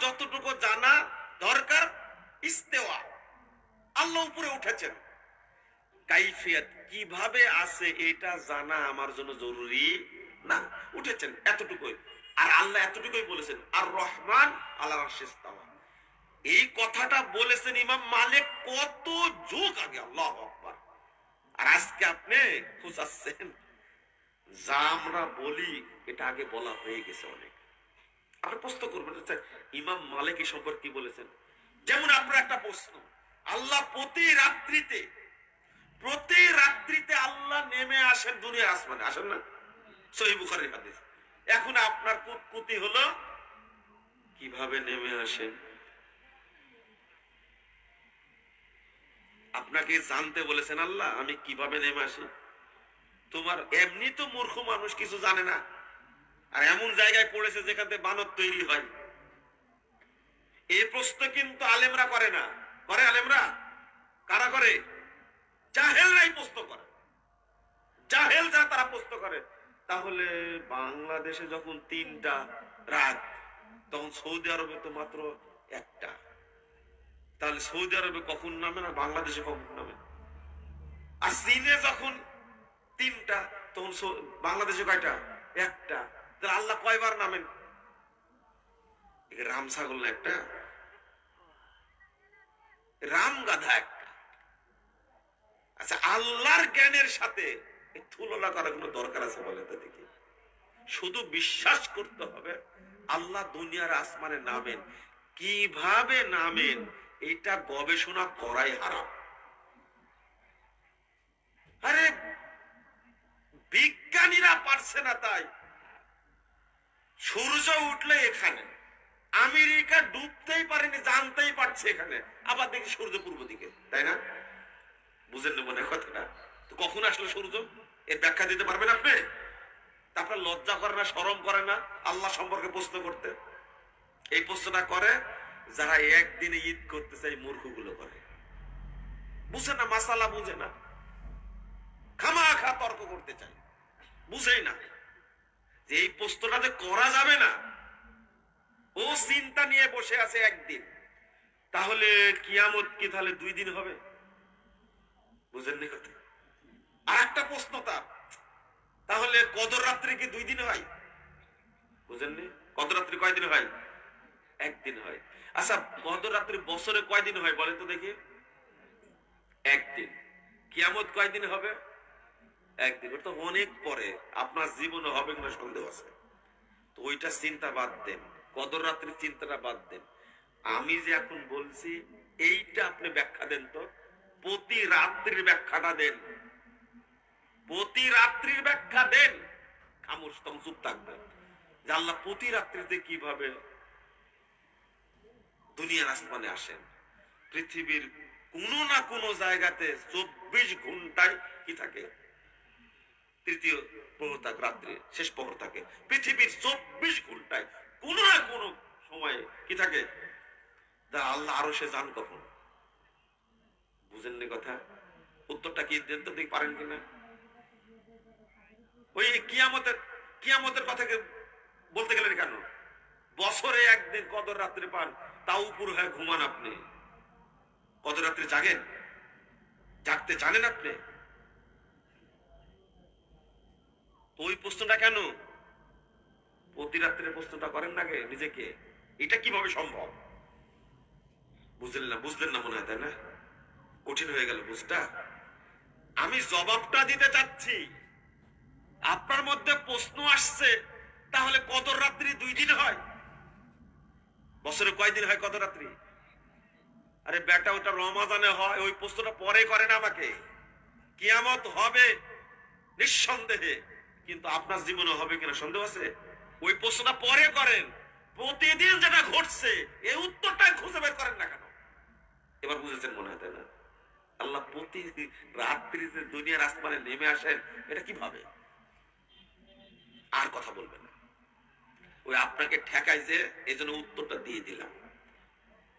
যতটুকু জানা দরকার, ইস্তেওয়া। আল্লাহ উপরে উঠেছেন। কাইফিয়াত কীভাবে আছে এটা জানা আমার জন্য জরুরি না। উঠেছেন এতটুকুই। আর আল্লাহ এতটুকুই বলেছেন আর রহমান আল্লাহ রাশিস্তাওয়া এই কথাটা বলেছেন ইমাম মালিক কত যুগ আগে, আল্লাহ আকবার। আর আজকে আপনি খুঁজাচ্ছেন। যা আমরা বলি, এটা আগে বলা হয়ে গেছে অনেক। প্রশ্ন করবেন আচ্ছা, ইমাম মালিক সম্পর্কে বলেছেন? যেমন আপনার একটা প্রশ্ন আল্লাহ প্রতি রাত্রিতে প্রতি রাত্রিতে আল্লাহ নেমে আসেন আসমানে আসেন না? সহি হাদিস। এখন আপনার হলো কীভাবে নেমে আসেন? আপনাকে জানতে বলেছেন আল্লাহ আমি কীভাবে নেমে আসি? তোমার এমনি তো মূর্খ মানুষ কিছু জানে না। আর এমন জায়গায় পড়েছে যেখান থেকে বানর তৈরি হয়। এই প্রশ্ন কিন্তু আলেমরা করে না। করে আলেমরা? কারা করে? জাহেলরাই প্রশ্ন করে। জাহেল যা তারা প্রশ্ন করে, তাহলে বাংলাদেশে যখন তিনটা রাত, তখন সৌদি আরবে তো মাত্র একটা। তাহলে সৌদি আরবে কখন নামে না বাংলাদেশে কখন নামে? আর চীনে যখন তিনটা, তখন বাংলাদেশে কয়টা? একটা। তাহলে আল্লাহ কয়বার নামেন? রাম ছাগল একটা। রাম গাধা একটা। আচ্ছা আল্লাহর জ্ঞানের সাথে তুলনা করার কোনো দরকার আছে বলে তো দেখি। শুধু বিশ্বাস করতে হবে, আল্লাহ দুনিয়ার আসমানে নামেন। কীভাবে নামেন? এটা গবেষণা করাই হারাম। আরে, বিজ্ঞানীরা পারছে না তাই। সূর্য উঠলে এখানে। আমেরিকা ডুবতেই পারেনি, জানতেই পারছে এখানে। আবার দেখি সূর্য পূর্ব দিকে, তাই না? বুঝেন না কথাটা। তো কখন আসলো সূর্য? এর ব্যাখ্যা দিতে পারবেন আপনি? তারপর লজ্জা করে না সরম করে না, আল্লাহ সম্পর্কে প্রশ্ন করতে। এই প্রশ্নটা করে, যারা একদিনে ঈদ করতে চাই মূর্খগুলো করে। বুঝে না, মাসালা বুঝে না। খামা খা তর্ক করতে চাই বুঝেই না। যে এই যে করা যাবে না, ও চিন্তা নিয়ে বসে আছে একদিন। তাহলে কিয়ামত কি তাহলে দুই দিন হবে? বুঝেননি কথা? আর একটা প্রশ্ন তার তাহলে কদর রাত্রি কি দুই দিন হয়? বুঝেননি? কদর রাত্রি কয়দিন হয়? একদিন হয়। আচ্ছা কদর রাত্রি বছরে কয়দিন হয় বলেন তো দেখি। একদিন। কিয়ামত কয়দিন হবে? একদিন, ওটা অনেক পরে। আপনার জীবনে হবে কিনা সন্দেহ আছে। তো ওইটা চিন্তা বাদ দেন। কদর রাত্রির চিন্তাটা বাদ দেন। আমি যে এখন বলছি, এইটা আপনি ব্যাখ্যা দেন তো। প্রতি রাত্রির ব্যাখ্যাটা দেন। প্রতি রাত্রির ব্যাখ্যা দেন। খামোশ তখন চুপ যে আল্লাহ প্রতি রাত্রিতে কীভাবে দুনিয়ার আসমানে আসেন। পৃথিবীর কোন না কোন জায়গাতে চব্বিশ ঘন্টায় কি থাকে? তৃতীয় প্রহর থাকে রাত্রি, শেষ প্রহর থাকে পৃথিবীর চব্বিশ ঘন্টায় কোন না কোন সময়ে কি থাকে? আল্লাহ আরও সে যান কখন। বুঝেননি কথা? উত্তরটা কি দেন তো পারেন কিনা? ওই কিয়ামতের কিয়ামতের কথা বলতে গেলেন কেন? বছরে একদিন কদর রাত্রে পান, তাও উপর হয়ে ঘুমান আপনি। কদর রাত্রি জাগেন? জাগতে জানেন আপনি তো ওই প্রশ্নটা কেন? প্রতি প্রশ্নটা করেন না নিজেকে। এটা কীভাবে সম্ভব? বুঝলেন না বুঝলেন না মনে হয়, তাই না? কঠিন হয়ে গেল বুঝটা আমি জবাবটা দিতে চাচ্ছি। আপনার মধ্যে প্রশ্ন আসছে, তাহলে কত রাত্রি দুই দিন হয়? বছরে কয়দিন হয় কত রাত্রি? আরে বেটা, ওটা রমাজানে হয়, ওই প্রশ্নটা পরে করেন আমাকে। কিয়ামত হবে নিঃসন্দেহে। কিন্তু আপনার জীবনে হবে কিনা সন্দেহ আছে? ওই প্রশ্নটা পরে করেন। প্রতিদিন যেটা ঘটছে, এই উত্তরটাই খুঁজে বের করেন না কেন? এবার বুঝেছেন মনে হয় না? আল্লাহ প্রতি রাত্রিতে দুনিয়ার আসমানে নেমে আসেন, এটা কীভাবে আর কথা বলবেন ওই আপনাকে ঠেকাই যে, এই জন্য উত্তরটা দিয়ে দিলাম।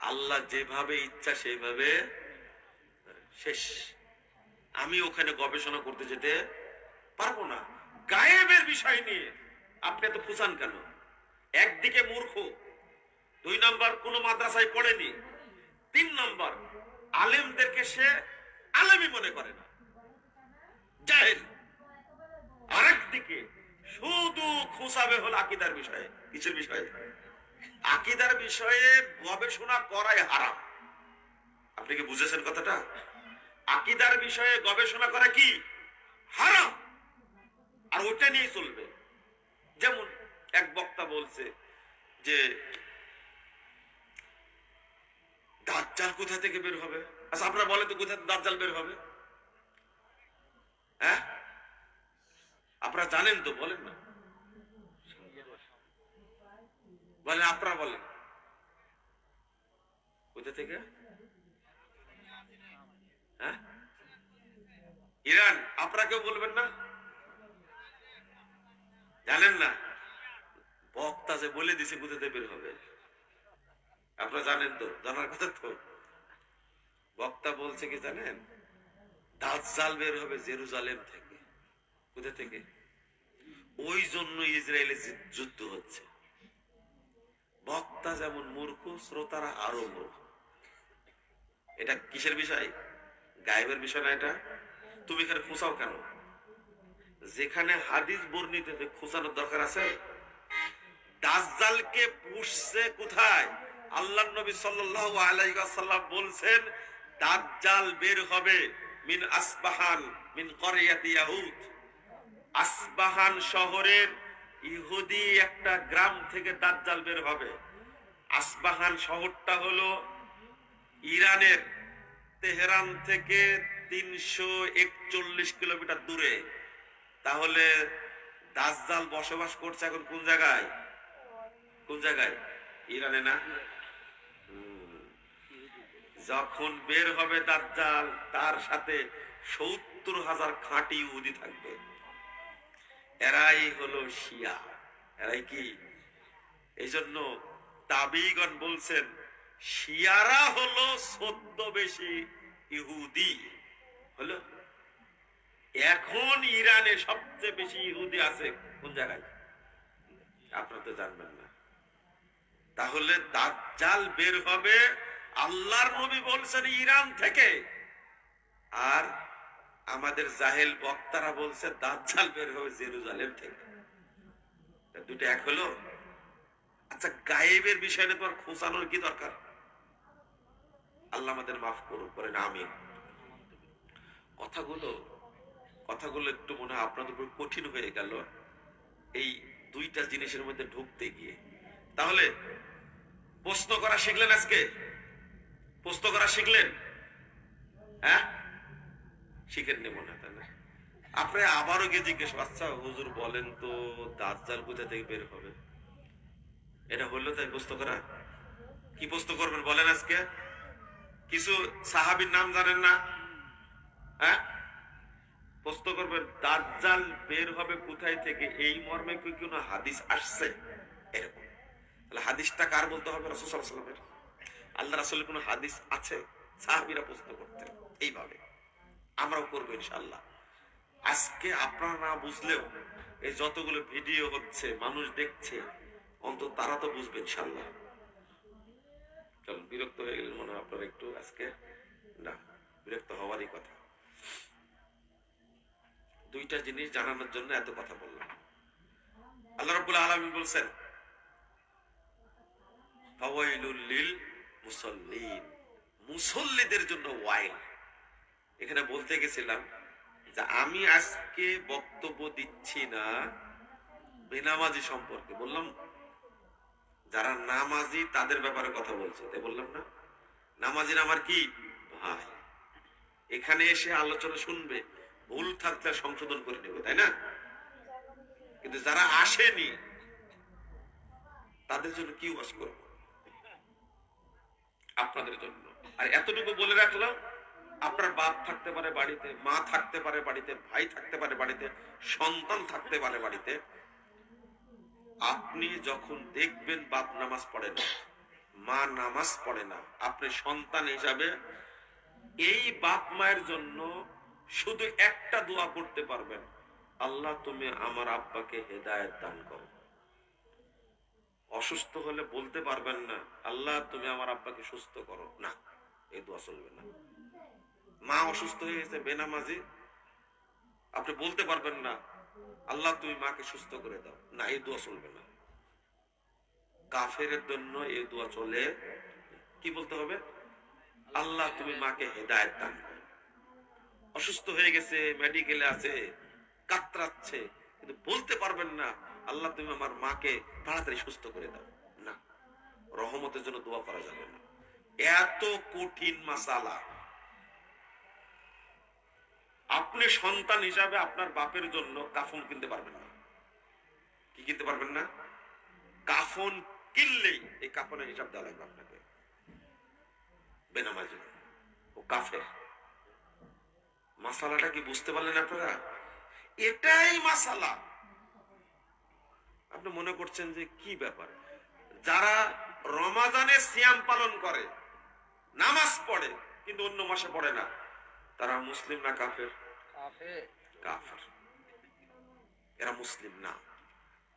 আল্লাহ যেভাবে ইচ্ছা সেইভাবে শেষ। আমি ওখানে গবেষণা করতে যেতে পারব না। গায়েবের বিষয় নিয়ে। আপনি এত ফুসান কেন? একদিকে মূর্খ, দুই নাম্বার কোন মাদ্রাসায় পড়েনি, তিন নাম্বার আলেমদেরকে সে আলেমই মনে করে না। জাহেল। আরেকদিকে শুধু খুঁসাবে হল আকিদার বিষয়ে, কিসের বিষয়ে? আকিদার বিষয়ে গবেষণা করাই হারাম। আপনি কি বুঝেছেন কথাটা? আকিদার বিষয়ে গবেষণা করা কি? হারাম। আর ওটা নিয়ে চলবে। যেমন এক বক্তা বলছে যে, দাজ্জাল কোথা থেকে বের হবে? আচ্ছা আপনারা বলেন তো কোথা দাজ্জাল বের হবে? হ্যাঁ? আপনারা জানেন তো, বলেন না। বলেন, আপনারা বলেন। কোথা থেকে? হ্যাঁ? ইরান, আপনারা কেউ বলবেন না? জানেন না? বক্তা যে বলে দিছে থেকে বের হবে। আপনারা জানেন তো, জানার কথা তো। বক্তা বলছে কি জানেন? দাজ্জাল বের হবে জেরুজালেম থেকে। কোথা থেকে? ওই জন্য ইসরায়েলে যুদ্ধ হচ্ছে। বক্তা যেমন মূর্খ, শ্রোতারা আরও মূর্খ। এটা কিসের বিষয়? গায়েবের বিষয় না এটা? তুমি এখানে খুঁচাও কেন? যেখানে হাদিস বর্ণিত খুঁচানোর দরকার আছে, দাজ্জালকে পুষছে কোথায়? আল্লাহ নবী সাল্লাল্লাহু আলাইহি বলছেন, দাজ্জাল বের হবে মিন আসবাহান মিন করিয়াতি আসবাহান শহরের ইহুদি একটা গ্রাম থেকে দাজ্জাল বের হবে। আসবাহান শহরটা হলো ইরানের তেহরান থেকে তিনশো একচল্লিশ কিলোমিটার দূরে। তাহলে দাজ্জাল বসবাস করছে এখন কোন জায়গায়? কোন জায়গায়? ইরানে না? যখন বের হবে দাজ্জাল, তার সাথে সত্তর হাজার খাঁটি উদি থাকবে। এরাই হলো শিয়া। এরাই কি? এই জন্য তাবিগণ বলছেন, শিয়ারা হলো সদ্য বেশি ইহুদি। হলো? এখন ইরানে সবচেয়ে বেশি ইহুদি আছে কোন জায়গায়? আপনারা তো জানবেন না। তাহলে দাজ্জাল বের হবে আল্লাহর নবী বলছেন ইরান থেকে। আর আমাদের জাহেল বক্তারা বলছে দাজ্জাল বের হবে জেরুজালেম থেকে। দুটো এক হলো? আচ্ছা গায়েবের বিষয়ে তোমার খোঁচানোর কি দরকার? আল্লাহ আমাদের মাফ করুন করেন আমি কথাগুলো কথাগুলো একটু মনে হয় আপনাদের উপর কঠিন হয়ে গেল এই দুইটা জিনিসের মধ্যে ঢুকতে গিয়ে। তাহলে প্রশ্ন করা শিখলেন আজকে? প্রশ্ন করা শিখলেন? হ্যাঁ? শিখেন নি হয় না আপনি আবারও গিয়ে জিজ্ঞেস আচ্ছা হুজুর বলেন তো দাজ্জাল কোথা থেকে বের হবে? এটা হলো তাই প্রশ্ন করা? কি প্রশ্ন করবেন বলেন আজকে? কিছু সাহাবীর নাম জানেন না? হ্যাঁ? প্রশ্ন করবেন দাজ্জাল বের হবে কোথায় থেকে? এই মর্মে কি কোনো হাদিস আসছে? এরকম। তাহলে হাদিসটা কার বলতে হবে? রাসূল সাল্লাল্লাহু আলাইহি আল্লাহ রাসূলের কোনো হাদিস আছে? সাহাবীরা প্রশ্ন করতেন। এইভাবে। আমরাও করব ইনশাআল্লাহ। আজকে আপনারা না বুঝলেও এই যতগুলো ভিডিও হচ্ছে, মানুষ দেখছে, অন্তত তারা তো বুঝবে ইনশাআল্লাহ। চলুন, বিরক্ত হয়ে গেলেন মনে হয় আপনারা একটু আজকে, না, বিরক্ত হওয়ারই কথা। দুইটা জিনিস জানানোর জন্য এত কথা বললাম। আল্লাহ রাব্বুল আলামিন বলছেন মুসল্লিদের জন্য ওয়াইল। এখানে বলতে গেছিলাম যে আমি আজকে বক্তব্য দিচ্ছি না বেনামাজি সম্পর্কে। বললাম, যারা নামাজি তাদের ব্যাপারে কথা বলছে। তাই বললাম না। নামাজির আমার কি? ভাই, এখানে এসে আলোচনা শুনবে। ভুল থাকলে সংশোধন করে নেবে, তাই না? কিন্তু যারা আসেনি, তাদের জন্য কি ওয়াজ করব? আপনাদের জন্য। আর এতটুকু বলে রাখলাম, আপনার বাপ থাকতে পারে বাড়িতে, মা থাকতে পারে বাড়িতে, ভাই থাকতে পারে বাড়িতে, সন্তান থাকতে পারে বাড়িতে, আপনি যখন দেখবেন বাপ নামাজ পড়ে না, মা নামাজ পড়ে না, আপনি সন্তান হিসাবে এই বাপ মায়ের জন্য শুধু একটা দোয়া করতে পারবেন। আল্লাহ তুমি আমার আব্বাকে হেদায়েত দান করো। অসুস্থ হলে বলতে পারবেন না, আল্লাহ তুমি আমার আব্বাকে সুস্থ করো। না, এই দোয়া চলবে না। মা অসুস্থ হয়ে গেছে, বেনামাজি। আপনি বলতে পারবেন না, আল্লাহ তুমি মাকে সুস্থ করে দাও। না, এই দোয়া চলবে না। কাফের জন্য এই দোয়া চলে। কি বলতে হবে? আল্লাহ তুমি মাকে হেদায়ত দান করো। অসুস্থ হয়ে গেছে মেডিকেলে আছে, কাতরাচ্ছে, কিন্তু বলতে পারবেন না, আল্লাহ তুমি আমার মাকে তাড়াতাড়ি সুস্থ করে দাও। না, রহমতের জন্য দোয়া করা যাবে না। এত কঠিন মাসালা। আপনি সন্তান হিসাবে আপনার বাপের জন্য কাফন কিনতে পারবেন না। কি কিনতে পারবেন না? কাফন কিনলেই এই কাফনের হিসাব দেওয়া লাগবে আপনাকে। বেনামাজি। ও কাফের। মাসালাটা কি বুঝতে পারলেন আপনারা? এটাই মাসালা। আপনি মনে করছেন যে কি ব্যাপার? যারা রমাজানে সিয়াম পালন করে নামাজ পড়ে কিন্তু অন্য মাসে পড়ে না তারা মুসলিম না কাফের? কাফের। এরা মুসলিম না।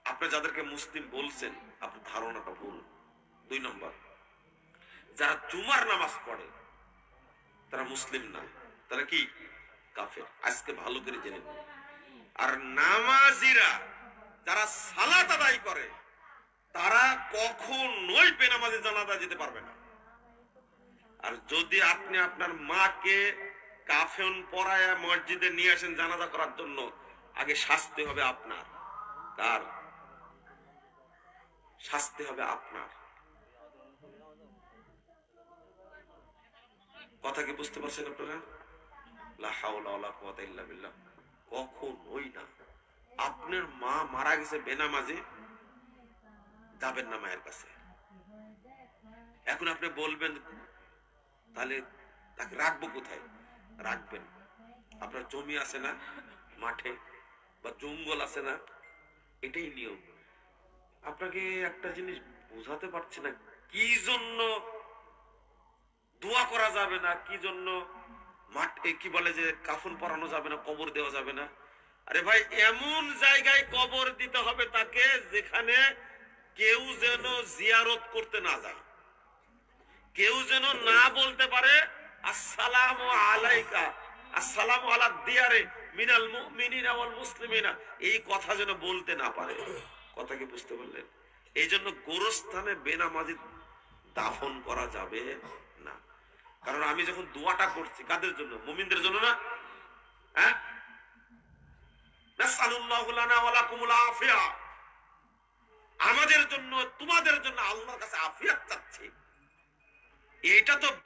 আপনি যাদেরকে মুসলিম বলছেন আপনার ধারণাটা ভুল। দুই নম্বর যারা জুমার নামাজ পড়ে তারা মুসলিম না। তারা কি কাফের। আজকে ভালো করে জেনে আর নামাজিরা যারা সালাত আদায় করে, তারা কখনোই বেনামাজি জানাজা যেতে পারবে না। আর যদি আপনি আপনার মাকে কাফেন পরায়া মসজিদে নিয়ে আসেন জানাজা করার জন্য, আগে শাস্তি হবে আপনার। কার? শাস্তি হবে আপনার। কথা কি বুঝতে পারছেন আপনারা? কখনোই না। আপনার মা মারা গেছে বেনামাজি যাবেন না মায়ের কাছে। এখন আপনি বলবেন, তাহলে তাকে রাখব কোথায়? রাখবেন। আপনার জমি আছে না? মাঠে বা জঙ্গল আছে না? এটাই নিয়ম। আপনাকে একটা জিনিস বোঝাতে পারছি না, কি জন্য দোয়া করা যাবে না, কি জন্য মাঠে কি বলে যে কাফন পরানো যাবে না, কবর দেওয়া যাবে না? আরে ভাই, এমন জায়গায় কবর দিতে হবে তাকে যেখানে কেউ যেন জিয়ারত করতে না যায়। কেউ যেন না বলতে পারে, আসসালাম আলাইকা, আসসালাম আলা দিয়ারে, মিনাল মুসলিমিনা। এই কথা যেন বলতে না পারে। কথা কি বুঝতে পারলেন? এই জন্য গোরস্থানে বেনামাজি দাফন করা যাবে। কারণ আমি যখন দোয়াটা করছি, কাদের জন্য? মুমিনদের জন্য না? হ্যাঁ? আমাদের জন্য, তোমাদের জন্য আল্লাহর কাছে আফিয়াত চাচ্ছি। এটা তো